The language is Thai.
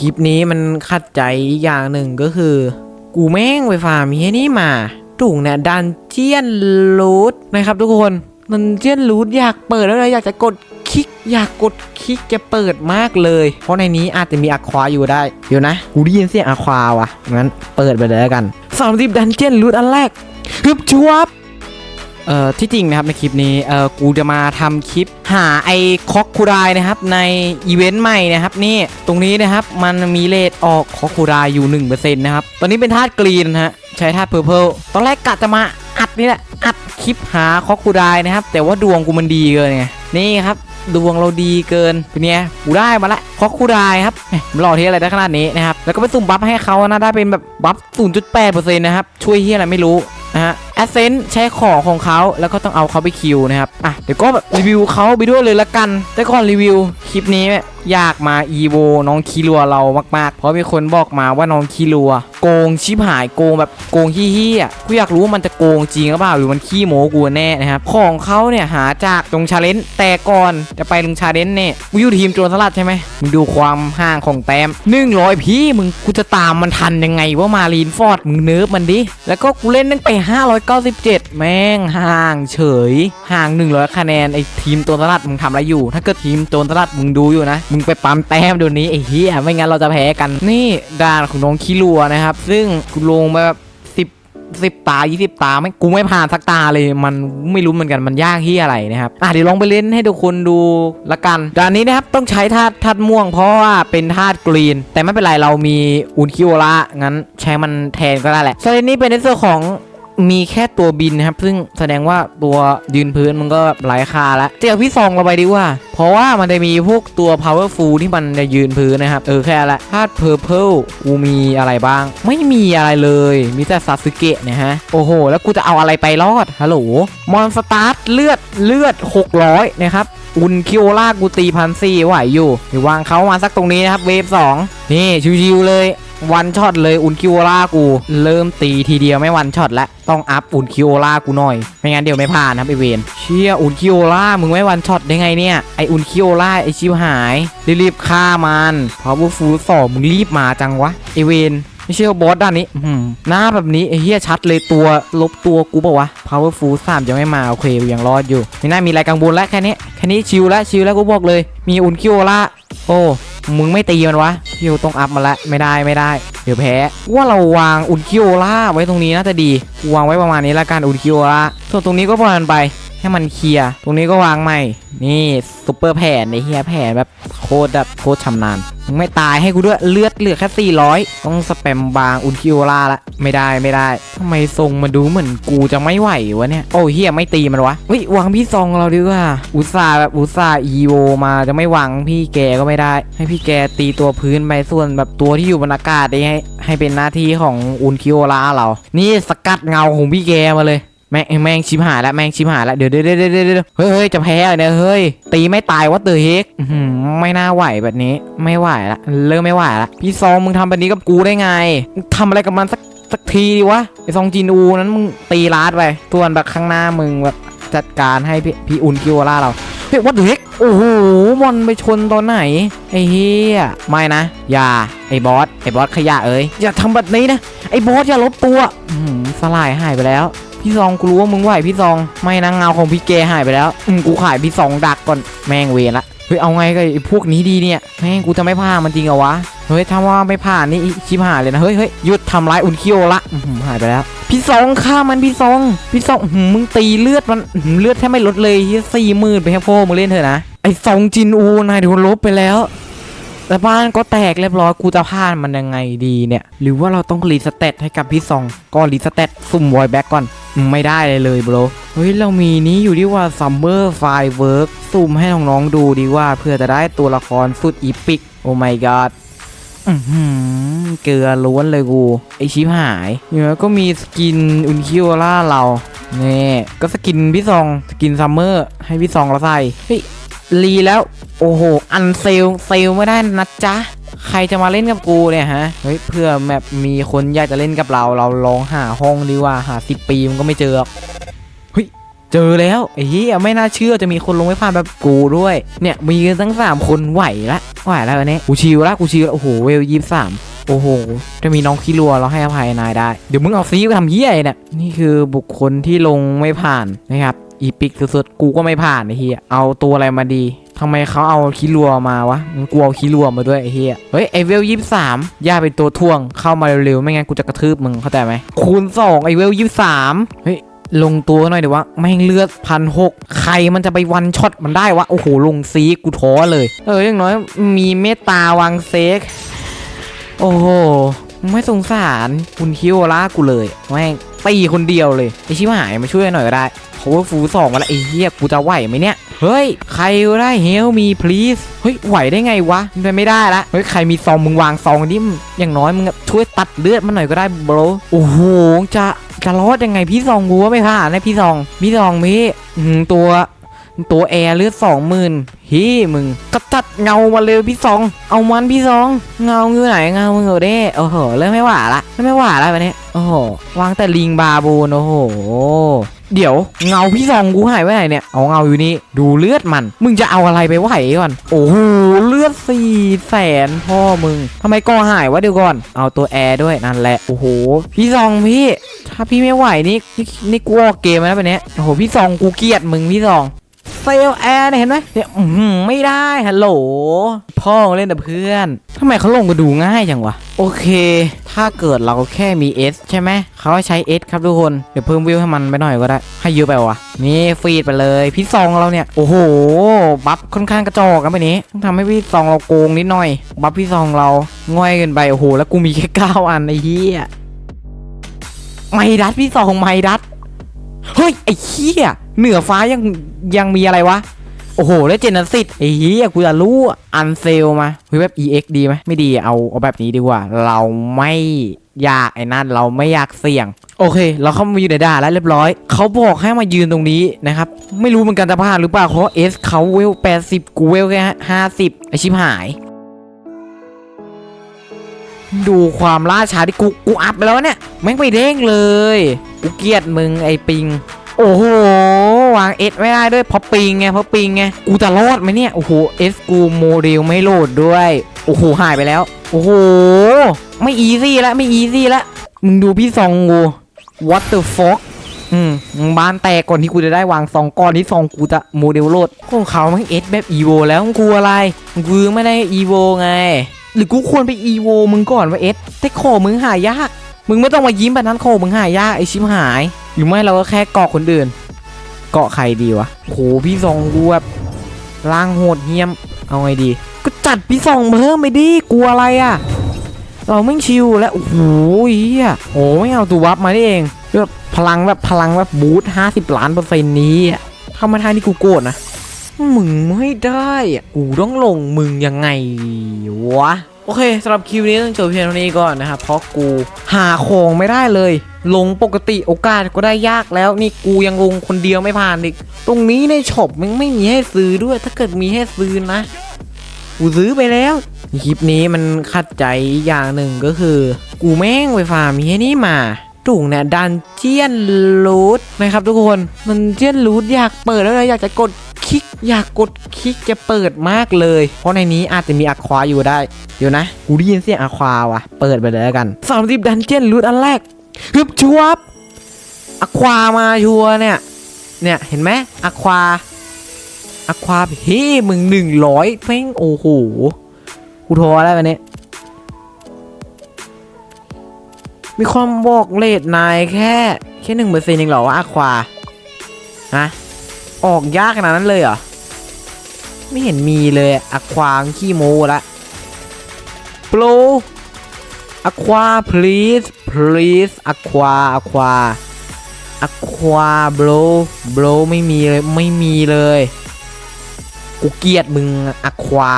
คลิปนี้มันขัดใจอีกอย่างหนึ่งก็คือ กูแม่งไปฟาร์มมีไอ้นี่มาถุงเนี่ยดันเจียนรูทนะครับทุกคนดันเจียนรูทอยากเปิดแล้วเลยอยากจะกดคลิกอยากกดคลิกจะเปิดมากเลย เพราะในนี้อาจจะมีอะควาอยู่ได้ เดี๋ยวนะ กูได้ยินเสียงอะควาว่ะงั้นเปิดไปเลยแล้วกัน 30 ดันเจียนรูทอันแรกฮึบชวบ เอ่อที่จริงนะครับในคลิปนี้เอ่อกูจะมาทำคลิปหาไอ้คอกคูรายนะครับในอีเวนต์ใหม่นะครับนี่ตรงนี้นะครับมันมีเลทออกคอกคูรายอยู่ 1%นะครับตอนนี้เป็นธาตุกรีนฮะใช้ธาตุเพอร์เพลตอนแรกกะจะมาอัดนี่แหละอัดคลิปหาคอกคูรายนะครับแต่ว่าดวงกูมันดีเกินไงนี่ครับดวงเราดีเกินเป็นไงกูได้มาละคอกคูรายครับหม่มันหล่อที่อะไรได้ขนาดนี้นะครับแล้วก็ไปสุ่มบัฟให้เขานะได้เป็นแบบบัฟ0.8%นะครับช่วยเฮียอะไรไม่รู้นะฮะ แอสเซนใช้ของของเขาแล้วก็ต้องเอาเขาไปคิวนะครับ อะ เดี๋ยวก็แบบรีวิวเขาไปด้วยเลยละกัน แต่ก่อนรีวิวคลิปนี้ยอยากมาอีโวน้องคีรัวเรามากๆ เพราะมีคนบอกมาว่าน้องคีรัว โกงชิบหายโกงแบบโกงฮี้ฮี้อะกูอยากรู้ว่ามันจะโกงจริงหรือเปล่าหรือมันขี้โมกูแน่นะครับของเขาเนี่ยหาจากตรงชาเลนจ์แต่ก่อนจะไปลงชาเลนจ์เนี่ยกูอยู่ทีมโจรสลัดใช่ไหมมึงดูความห่างของแต้ม100พี่มึงกูจะตามมันทันยังไงว่ามารีนฟอร์ดมึงเนิร์ฟมันดิแล้วก็กูเล่นตั้งแต่597 แม่งห่างเฉยห่าง 100 คะแนนไอ้ทีมโจรสลัดมึงทำอะไรอยู่ ถ้าเกิดทีมโจรสลัดมึงดูอยู่นะมึงไปปั๊มแต้มเดี๋ยวนี้ไอ้เหี้ยไม่งั้นเราจะแพ้กันนี่ด่านของน้องคิรัวนะครับ ซึ่งกูลงไปแบบสิบสิบตา20ตาไม่กูไม่ผ่านสักตาเลย มันไม่รู้เหมือนกันมันยากที่อะไรนะครับอะเดี๋ยวลองไปเล่นให้ทุกคนดูละกันด่านนี้นะครับต้องใช้ธาตุธาตุม่วงเพราะว่าเป็นธาตุกรีน แต่ไม่เป็นไรเรามีอุนคิโอระงั้นใช้มันแทนก็ได้แหละส่วนอันนี้เป็นในส่วนของ มีแค่ตัวบินนะครับ ซึ่งแสดงว่าตัวยืนพื้นมันก็ไร้ค่าแล้วเจอพี่ซองเราไปดีกว่า เพราะว่ามันจะมีพวกตัว powerful ที่มันจะยืนพื้นนะครับ เออแค่ละธาตุ purple กูมีอะไรบ้าง ไม่มีอะไรเลย มีแต่ซาสึเกะนะฮะ โอ้โห แล้วกูจะเอาอะไรไปรอดฮัลโหลมอนสตาร์ทเลือดเลือด 600 นะครับ อุนคิโอล่ากูตีพันสี่ไหวอยู่เดี๋ยววางเขามาสักตรงนี้นะครับเวฟ2นี่ชิวๆเลยวันช็อตเลยอุนคิโอล่ากู เริ่มตีทีเดียวไม่วันช็อตแล้วต้องอัพอุนคิโอล่ากูหน่อย ไม่งั้นเดี๋ยวไม่ผ่านครับไอเวนเชี่ยอุนคิโอล่ามึงไม่วันช็อตได้ไงเนี่ยไออุนคิโอล่าไอชิวหายรีบๆฆ่ามันพาวเวอร์ฟูลสองมึงรีบมาจังวะไอเวน ไม่ใช่ว่าบอสด้านนี้อื้อหือหน้าแบบนี้ไอเฮียชัดเลยตัวลบตัวกูบอกวะ powerful สามจะไม่มาโอเคกูยังรอดอยู่ไม่น่ามีอะไรกังวลแล้วแค่นี้แค่นี้ชิลแล้วชิลแล้วกูบอกเลย มีอุนคิโอล่าโอ้มึงไม่ตีมันวะพี่โอต้องอัพมาละไม่ได้ไม่ได้ เดี๋ยวแพ้ว่าเราวางอุนคิโอล่าไว้ตรงนี้น่าจะดีกูวางไว้ประมาณนี้ละกันอุนคิโอล่าส่วนตรงนี้ก็ปล่อยมันไป ให้มันเคลียร์ตรงนี้ก็วางใหม่ นี่ซุปเปอร์แผ่นไอ้เฮียแผ่นแบบโคตรแบบโคตรชำนาญมึงไม่ตายให้กูด้วยเลือดเหลือแค่ 400 ต้องสแปมบางอุนคิโอล่าละ ไม่ได้ไม่ได้ทำไมทรงมันดูเหมือนกูจะไม่ไหววะเนี่ย โอ้เฮียไม่ตีมันวะเฮ้ยวางพี่ซองเราดีกว่า อุตส่าห์แบบอุตส่าห์อีโวมาจะไม่วางพี่แกก็ไม่ได้ ให้พี่แกตีตัวพื้นไปส่วนแบบตัวที่อยู่บนอากาศได้ให้ให้เป็นหน้าที่ของอุนคิโอล่าเรา นี่สกัดเงาของพี่แกมาเลย แม่งแม่งชิบหายล้วแม่งชิบหายล้วเดี๋ยวเดี๋ยวเดี๋ยวเดี๋ยวเฮ้ยเฮ้ยจะแพ้เหรเนี่ยเฮ้ยตีไม่ตายวัดเตอร์เฮกไม่น่าไหวแบบนี้ ไม่ไหวละเริ่มไม่ไหวละพี่ซองมึงทำแบบนี้กับกูได้ไงทำอะไรกับมันสักสักทีดิวะไอซองจีนูนั้นมึงตีลาดไปส่วนแบบข้างหน้ามึงแบบจัดการให้พี่พี่อุนคิวล่าเราเฮ้ยวัดเตอร์เฮกโอ้โหบอลไปชนตอนไหนไอ้เฮียไม่นะ อย่าไอ้บอสไอ้บอสขยะเอ้ยอย่าทำแบบนี้นะไอ้บอสอย่าลบตัวอื้อหือสลายหายไปแล้ว พี่ซองกูรู้ว่ามึงไหวพี่ซอง ไม่นะเงาของพี่เกหายไปแล้ว อืมกูขายพี่ซองดักก่อนแม่งเวรละเฮ้ยเอาไงกับไอ้พวกนี้ดีเนี่ยแม่งกูจะไม่ผ่านมันจริงเหรอวะเฮ้ยถ้าว่าไม่ผ่านนี่ชิบหายเลยนะเฮ้ยเฮ้ยหยุดทำร้ายอุนคิโอละอื้อหือหายไปแล้ว พี่ซองฆ่ามันพี่ซองพี่ซองอื้อหือมึงตีเลือดมันอื้อหือเลือดแทบไม่ลดเลยสี่หมื่นไปแค่พ่อมึงเล่นเถอะนะไอ้ซองจินอูนายโดนลบไปแล้วแต่บ้านก็แตกเรียบร้อยกูจะพลาดมันยังไงดีเนี่ย หรือว่าเราต้องรีสเตตให้กับพี่ซองก็รีสเตตสุ่มวอยแบ็กก่อนอืม ไม่ได้เลยเลยบรเฮ้ยเรามีนี้อยู่ดีว่า Summer Firework สุ่มให้น้องๆดูดีว่าเพื่อจะได้ตัวละครสุดอีปิก โอ้ my god อือหือเกลือล้วนเลยกู ไอชิบหายเนี่ยก็มีสกินอุนคิโอล่าเราเนี่ยก็สกินพี่ซอง สกินซัมเมอร์ ให้พี่ซองเราใส่ เฮ้ยรีแล้ว โอ้โห อันเซล เซลไม่ได้นะจ๊ะ ใครจะมาเล่นกับกูเนี่ยฮะ เฮ้ยเพื่อแบบมีคนอยากจะเล่นกับเรา เราลองหาห้องดีกว่าหาสิบปีมันก็ไม่เจอเฮ้ยเจอแล้วไอ้เหี้ยไม่น่าเชื่อจะมีคนลงไม่ผ่านแบบกูด้วย เนี่ยมีกันทั้งสามคนไหวละไหวแล้ววันนี้กูชิวละกูชิวละโอ้โหเวลยี่สามโอ้โหจะมีน้องขี้รัวเราให้อภัยนายได้ เดี๋ยวมึงเอาซีไปทำเหี้ยเนี่ยนี่คือบุคคลที่ลงไม่ผ่านนะครับ อีพิกสุดๆ กูก็ไม่ผ่านไอ้เหี้ยเอาตัวอะไรมาดีทำไมเขาเอาขี้รัวมาวะมึงกลัวขี้รัวมาด้วยไอ้เหี้ยเฮ้ยไอเวลยี่สามย่าเป็นตัวท่วงเข้ามาเร็วๆ ไม่งั้นกูจะกระทืบมึงเข้าใจไหมคูณสองไอเวลยี่สามเฮ้ยลงตัวหน่อยเดี๋ยววะแม่งเลือดพันหกใครมันจะไปวันช็อตมันได้วะ โอ้โห ลงซีกูท้อเลย เอออย่างน้อยมีเมตตาวางเซก โอ้โห ไม่สงสารคุณคิวล่ากูเลยแม่ง ตีคนเดียวเลยไอชิบหายมาช่วยหน่อยก็ได้เพราะว่าฟูสองมาแล้วไอ้เหี้ยกูจะไหวไหมเนี่ยเฮ้ยใครได้เฮลมี please เฮ้ยไหวได้ไงวะมันไม่ได้ละเฮ้ยใครมีซองมึงวางซองนี้อย่างน้อยมึงช่วยตัดเลือดมันหน่อยก็ได้บรโอ้โหจะจะรอดยังไงพี่ซองกูว่าไม่ผ่านนะพี่ซองพี่ซองพี่อื้อหือตัวตัวแอร์เลือดสองหมื่นฮีมึงกระตัดเงามาเลยพี่ซอง เอามันพี่ซอง เงาอยู่ไหนเงามึงเอาเด้โอ้โหเริ่มไม่หวาละเริ่มไม่หวาละวันนี้ โอ้โหวางแต่ลิงบาบูนโอ้โห เดี๋ยวเงาพี่ซองกูหายไปไหนเนี่ย เอาเงาอยู่นี่ ดูเลือดมัน มึงจะเอาอะไรไปไหวก่อน โอ้โห เลือดสี่แสนพ่อมึงทำไมกอหายวะเดี๋ยวก่อน เอาตัวแอร์ด้วยนั่นแหละ โอ้โห พี่ซองพี่ ถ้าพี่ไม่ไหวนี่ นี่นี่กูออกเกมแล้วไปเนี้ยโอ้โห พี่ซองกูเกลียดมึงพี่ซอง เซลแอร์เนี่ยเห็นไหมเนี่ยอื้อหือไม่ได้ฮัลโหลพ่อเล่นแต่เพื่อนทำไมเขาลงมาดูง่ายจังวะ โอเค ถ้าเกิดเราแค่มี S ใช่ไหม เขาให้ใช้ S ครับทุกคน เดี๋ยวเพิ่มวิวให้มันไปหน่อยก็ได้ ให้เยอะไปวะ นี่ฟีดไปเลย พี่ซองเราเนี่ย โอ้โห บัฟค่อนข้างกระจอกกันไปนี้ ต้องทำให้พี่ซองเราโกงนิดหน่อย บัฟพี่ซองเราง่อยเกินไป โอ้โห แล้วกูมีแค่เก้าอันไอ้เหี้ยไม่ดัสพี่สองไม่ดัส เฮ้ยไอ้เหี้ยเหนือฟ้ายังยังมีอะไรวะ โอ้โห แล้วเจนนสิตไอ้เหี้ยกูจะรู้อันเซลมาเฮ้ยแบบ EX ดีไหมไม่ดีเอาเอาแบบนี้ดีกว่า เราไม่อยากไอ้นั่นเราไม่อยากเสี่ยง โอเค เราเข้ามาอยู่ในด่าแล้วเรียบร้อย เขาบอกให้มายืนตรงนี้นะครับ ไม่รู้เหมือนกันจะผ่านหรือเปล่าเพราะเอสเขาเวล80กูเวลแค่50ไอชิบหาย ดูความล่าช้าที่กูกูอัพไปแล้วเนี่ยแม่งไปเด้งเลย กูเกลียดมึงไอ้ปิง โอ้โหวางเอสไม่ได้ด้วยเพราะปิงไงเพราะปิงไงกูจะรอดไหมเนี่ยโอ้โหเอสกูโมเดลไม่โหลดด้วยโอ้โหหายไปแล้ว โอ้โหไม่อีซี่ละไม่อีซี่ละมึงดูพี่ซองกู what the fuck อืมบ้านแตกก่อนที่กูจะได้วางซองก้อนที่ซองกูจะโมเดลโหลดของเขามันเอสแบบอีโวแล้วของกูอะไรกูไม่ได้อีโวไง หรือกูควรไปอีโวมึงก่อนว่าเอสแต่ขอมึงหายาก มึงไม่ต้องมายิ้มแบบนั้นขอมึงหายากไอชิมหาย หรือไม่เราก็แค่เกาะคนอื่น เกาะใครดีวะโหพี่ซองกูแบบล่างโหดเหี้ยม เอาไงดี ก็จัดพี่ซองเพิ่มไปดิกลัวอะไรอะ เราไม่ชิวแล้วโอ้โหเฮียโอ้ไม่เอาตัววับมาได้เองแบบพลังแบบพลังแบบบูทห้าสิบล้านเปอร์เซ็นต์นี้ทำมาทางที่กูโกรธนะ มึงไม่ได้อะกูต้องลงมึงยังไงวะ โอเคสำหรับคลิปนี้ต้องจบเพียงเท่านี้ก่อนนะครับ เพราะกูหาของไม่ได้เลย ลงปกติโอกาสก็ได้ยากแล้ว นี่กูยังลงคนเดียวไม่ผ่านอีก ตรงนี้ในช็อปมันไม่มีให้ซื้อด้วย ถ้าเกิดมีให้ซื้อนะ กูซื้อไปแล้ว คลิปนี้มันขัดใจอย่างหนึ่งก็คือ กูแม่งไปฟาร์มมีไอ้นี่มาถุงเนี่ยดันเจียนรูทนะครับทุกคน มันเจียนรูทอยากเปิดแล้วเลยอยากจะกด คลิก อยากกดคลิกจะเปิดมากเลย เพราะในนี้อาจจะมีอะควาอยู่ได้ เดี๋ยวนะ กูได้ยินเสียงอะควาว่ะ เปิดไปเลยแล้วกัน30ดันเจียนรูทอันแรกฮึบชัวบอะความาชัวเนี่ย เนี่ยเห็นไหมอะควาอะควาเฮ้มึงหนึ่งร้อยเพ่งโอ้โห กูโทรแล้ววันนี้มีความบอกเลทนายแค่ แค่หนึ่งเปอร์เซ็นต์เองเหรอว่าอะควาฮะ ออกยากขนาดนั้นเลยเหรอ ไม่เห็นมีเลยอะควาขี้โมละโปรอะควา please please อะควาอะควาอะควาโบรโบรไม่มีเลย ไม่มีเลย กูเกลียดมึงอะควา